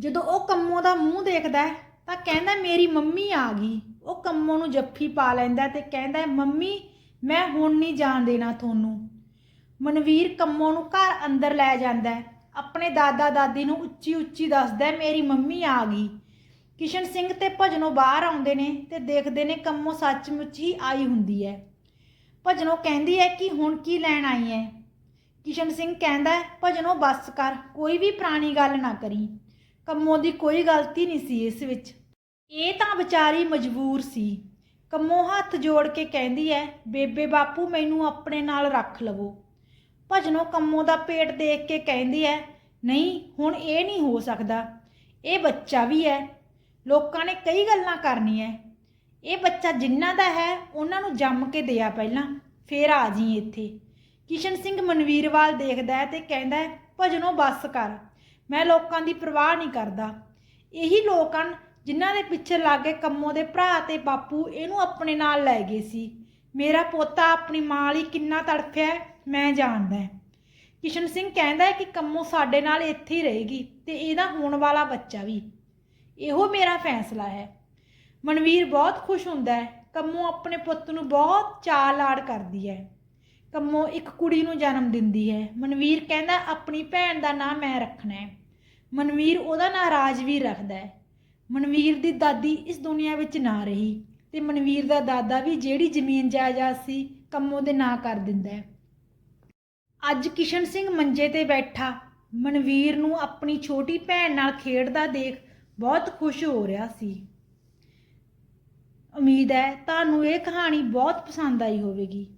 ਜਦੋਂ ਉਹ ਕੰਮੋਂ ਦਾ ਮੂੰਹ ਦੇਖਦਾ ਹੈ, ਤਾਂ ਕਹਿੰਦਾ ਮੇਰੀ ਮੰਮੀ ਆ ਗਈ। ਉਹ ਕੰਮੋਂ ਨੂੰ ਜੱਫੀ ਪਾ ਲੈਂਦਾ ਤੇ ਕਹਿੰਦਾ, ਮੰਮੀ, ਮੈਂ ਹੁਣ ਨਹੀਂ ਜਾਣ ਦੇਣਾ ਤੁਹਾਨੂੰ। ਮਨਵੀਰ ਕੰਮੋ ਨੂੰ ਘਰ ਅੰਦਰ ਲੈ ਜਾਂਦਾ ਹੈ। ਆਪਣੇ ਦਾਦਾ ਦਾਦੀ ਨੂੰ ਉੱਚੀ ਉੱਚੀ ਦੱਸਦਾ ਮੇਰੀ ਮੰਮੀ ਆ ਗਈ। ਕਿਸ਼ਨ ਸਿੰਘ ਤੇ ਭਜਨੋਂ ਬਾਹਰ ਆਉਂਦੇ ਨੇ ਤੇ ਦੇਖਦੇ ਨੇ ਕੰਮੋਂ ਸੱਚਮੁੱਚ ਹੀ ਆਈ ਹੁੰਦੀ ਹੈ। ਭਜਨੋਂ ਕਹਿੰਦੀ ਹੈ ਕਿ ਹੁਣ ਕੀ ਲੈਣ ਆਈ ਹੈ? ਕਿਸ਼ਨ ਸਿੰਘ ਕਹਿੰਦਾ ਹੈ, ਭਜਨੋਂ ਬੱਸ ਕਰ, ਕੋਈ ਵੀ ਪੁਰਾਣੀ ਗੱਲ ਨਾ ਕਰੀ। ਕੰਮੋਂ ਦੀ ਕੋਈ ਗਲਤੀ ਨਹੀਂ ਸੀ ਇਸ ਵਿੱਚ। ਇਹ ਤਾਂ ਵਿਚਾਰੀ ਮਜਬੂਰ ਸੀ। ਕੰਮੋਂ ਹੱਥ ਜੋੜ ਕੇ ਕਹਿੰਦੀ ਹੈ, ਬੇਬੇ ਬਾਪੂ, ਮੈਨੂੰ ਆਪਣੇ ਨਾਲ ਰੱਖ ਲਵੋ। ਭਜਨੋਂ ਕੰਮੋਂ ਦਾ ਪੇਟ ਦੇਖ ਕੇ ਕਹਿੰਦੀ ਹੈ, ਨਹੀਂ, ਹੁਣ ਇਹ ਨਹੀਂ ਹੋ ਸਕਦਾ। ਇਹ ਬੱਚਾ ਵੀ ਹੈ। ਲੋਕਾਂ ਨੇ ਕਈ ਗੱਲਾਂ ਕਰਨੀਆਂ ਇਹ ਬੱਚਾ ਜਿੰਨਾ ਦਾ ਹੈ, ਉਹਨਾਂ ਨੂੰ ਜੰਮ ਕੇ ਦਿਆ ਪਹਿਲਾਂ। ਫੇਰ ਆ ਜੀ ਇੱਥੇ। ਕਿਸ਼ਨ ਸਿੰਘ ਮਨਵੀਰ ਵੱਲ ਦੇਖਦਾ ਹੈ ਤੇ ਕਹਿੰਦਾ ਹੈ, ਭਜਨੋਂ ਬੱਸ ਕਰ। ਮੈਂ ਲੋਕਾਂ ਦੀ ਪਰਵਾਹ ਨਹੀਂ ਕਰਦਾ। ਇਹੀ ਲੋਕ ਹਨ ਜਿਨ੍ਹਾਂ ਦੇ ਪਿੱਛੇ ਲੱਗ ਕੇ ਕੰਮੋਂ ਦੇ ਭਰਾ ਤੇ ਬਾਪੂ ਇਹਨੂੰ ਆਪਣੇ ਨਾਲ ਲੈ ਗਏ ਸੀ। ਮੇਰਾ ਪੋਤਾ ਆਪਣੀ ਮਾਂ ਲਈ ਕਿੰਨਾ ਤੜਫਿਆ ਮੈਂ ਜਾਣਦਾ ਕਿਸ਼ਨ ਸਿੰਘ ਕਹਿੰਦਾ ਹੈ ਕਿ ਕੰਮੋ ਸਾਡੇ ਨਾਲ ਇੱਥੇ ਹੀ ਰਹੇਗੀ ਤੇ ਇਹਦਾ ਹੋਣ ਵਾਲਾ ਬੱਚਾ ਵੀ। ਇਹੋ ਮੇਰਾ ਫੈਸਲਾ ਹੈ। ਮਨਵੀਰ ਬਹੁਤ ਖੁਸ਼ ਹੁੰਦਾ ਹੈ, ਕੰਮੋ ਆਪਣੇ ਪੁੱਤ ਨੂੰ ਬਹੁਤ ਚਾਅ ਲਾੜ ਕਰਦੀ ਹੈ। ਕੰਮੋਂ ਇੱਕ ਕੁੜੀ ਨੂੰ ਜਨਮ ਦਿੰਦੀ ਹੈ। ਮਨਵੀਰ ਕਹਿੰਦਾ, ਆਪਣੀ ਭੈਣ ਦਾ ਨਾਂ ਮੈਂ ਰੱਖਣਾ ਹੈ। ਮਨਵੀਰ ਉਹਦਾ ਨਾਂ ਰਾਜਵੀਰ ਰੱਖਦਾ ਹੈ। ਮਨਵੀਰ ਦੀ ਦਾਦੀ ਇਸ ਦੁਨੀਆ ਵਿੱਚ ਨਾ ਰਹੀ ਤੇ ਮਨਵੀਰ ਦਾ ਦਾਦਾ ਵੀ ਜਿਹੜੀ ਜ਼ਮੀਨ ਜਾਇਦਾਦ ਸੀ ਕੰਮੋਂ ਦੇ ਨਾਂ ਕਰ ਦਿੰਦਾ ਹੈ। ਅੱਜ ਕਿਸ਼ਨ ਸਿੰਘ ਮੰਜੇ ਤੇ ਬੈਠਾ। ਮਨਵੀਰ ਨੂੰ ਆਪਣੀ ਛੋਟੀ ਭੈਣ ਨਾਲ ਖੇਡਦਾ ਦੇਖ ਬਹੁਤ ਖੁਸ਼ ਹੋ ਰਿਹਾ ਸੀ। ਉਮੀਦ ਹੈ ਤੁਹਾਨੂੰ ਇਹ ਕਹਾਣੀ ਬਹੁਤ ਪਸੰਦ ਆਈ ਹੋਵੇਗੀ।